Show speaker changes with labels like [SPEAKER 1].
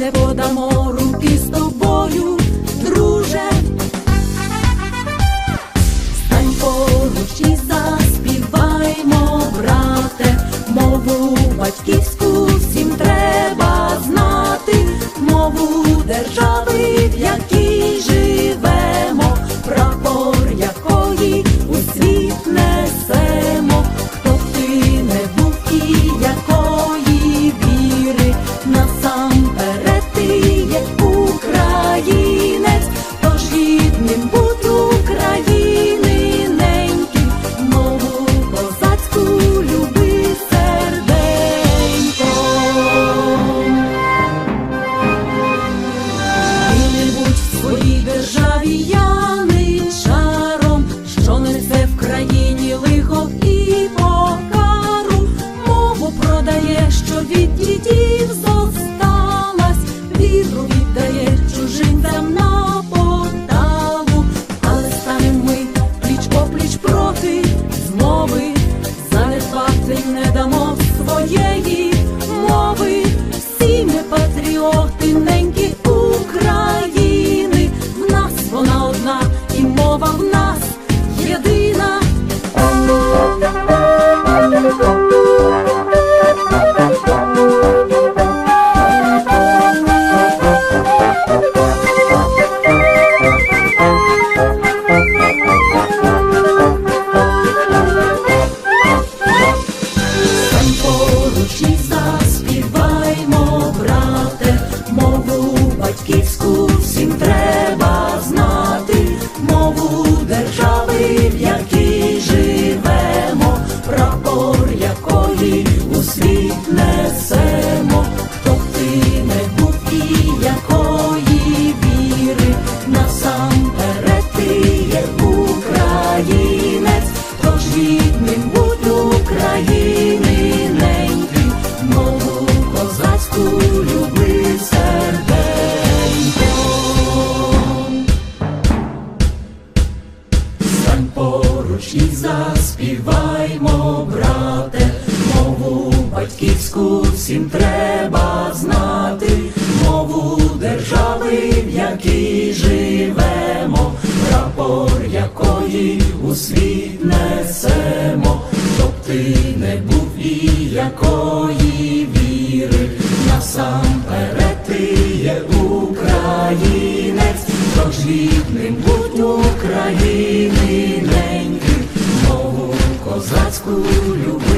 [SPEAKER 1] не подамо руки з тобою, друже. Стань поруч і заспіваймо, брате, мову батьківську своїй державі я яничаром, що несе в країні лихо і покару, мову продає, що від дідів зосталась, віру віддає чужинцям на поталу, але станем ми пліч опліч проти змови, занедбати не дамо поруч і заспіваймо, брате, мову батьківську поруч і заспіваймо, брате, мову батьківську всім треба знати, мову держави, в якій живемо, прапор якої у світ несемо, щоб ти не був і якої віри, насамперед ти є українець, тож гідним будь України козацьку любов.